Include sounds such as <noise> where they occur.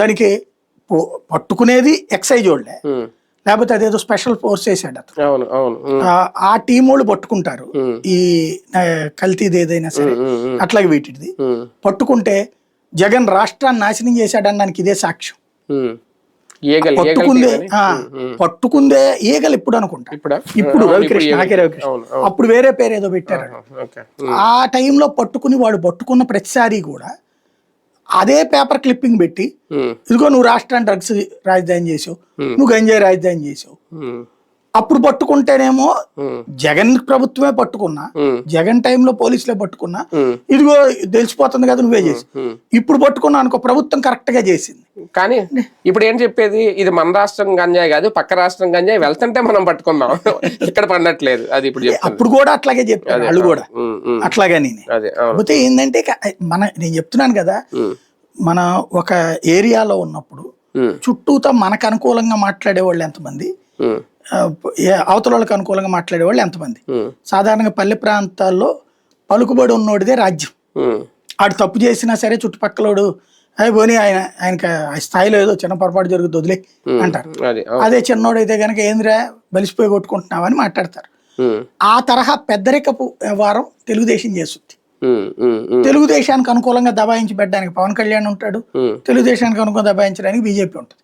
దానికి పట్టుకునేది ఎక్సైజ్ వాళ్ళే. లేకపోతే అదేదో స్పెషల్ ఫోర్స్ వేసాడు అతను. ఆ- టీం వాళ్ళు పట్టుకుంటారు. ఈ కల్తీది ఏదైనా సరే. అట్లాగే వీటిది. పట్టుకుంటే జగన్ రాష్ట్రాన్ని నాశనం చేశాడనడానికి ఇదే సాక్ష్యం. పట్టుకుందే. పట్టుకుందే ఈగలు ఇప్పుడు అనుకుంటా. ఇప్పుడా? రవికృష్ణ. నాకే రవికృష్ణ అప్పుడు వేరే పేరు ఏదో పెట్టారు ఆ టైంలో పట్టుకుని వాడు పట్టుకున్న ప్రతిసారి కూడా అదే పేపర్ క్లిప్పింగ్ పెట్టి. ఇదిగో నువ్వు రాష్ట్రాన్ని డ్రగ్స్ రాజధాని చేసావు. నువ్వు గంజాయి రాజధాని చేసావు. అప్పుడు పట్టుకుంటేనేమో. జగన్ ప్రభుత్వమే పట్టుకున్నా. జగన్ టైంలో పోలీసులే పట్టుకున్నా. ఇదిగో తెలిసిపోతుంది కదా నువ్వే చేసి. ఇప్పుడు పట్టుకున్నా అనుకో ప్రభుత్వం కరెక్ట్గా చేసింది. కానీ ఇప్పుడు ఏం చెప్పేది? ఇది మన రాష్ట్రం గంజాయి కాదు పక్క రాష్ట్రం గంజాయి వెళ్తుంటే మనం పట్టుకుందాం. <laughs> ఇక్కడ పండట్లేదు అది ఇప్పుడు అప్పుడు కూడా అట్లాగే చెప్పారు వాళ్ళు కూడా. అట్లాగే నేను కాకపోతే ఏంటంటే మన నేను చెప్తున్నాను కదా మన ఒక ఏరియాలో ఉన్నప్పుడు చుట్టూతో మనకు అనుకూలంగా మాట్లాడే వాళ్ళు ఎంతమంది అవతల వాళ్ళకి అనుకూలంగా మాట్లాడే వాళ్ళు ఎంతమంది సాధారణంగా పల్లె ప్రాంతాల్లో పలుకుబడి ఉన్నోడిదే రాజ్యం. ఆడు తప్పు చేసినా సరే చుట్టుపక్కలోడు అయ్యి పోనీ ఆయన ఆయనకి ఆ స్థాయిలో ఏదో చిన్న పొరపాటు జరుగుతుంది వదిలే అంటారు. అది చిన్నోడైతే కనుక ఏందిరా బలిసిపోయి కొట్టుకుంటున్నావని మాట్లాడతారు. ఉమ్, ఆ తరహా పెద్దరికపు వ్యవహారం తెలుగుదేశం చేస్తుంది. తెలుగుదేశానికి అనుకూలంగా దబాయించి పెట్టడానికి పవన్ కళ్యాణ్ ఉంటాడు. తెలుగుదేశానికి అనుకూలంగా దబాయించడానికి బీజేపీ ఉంటుంది.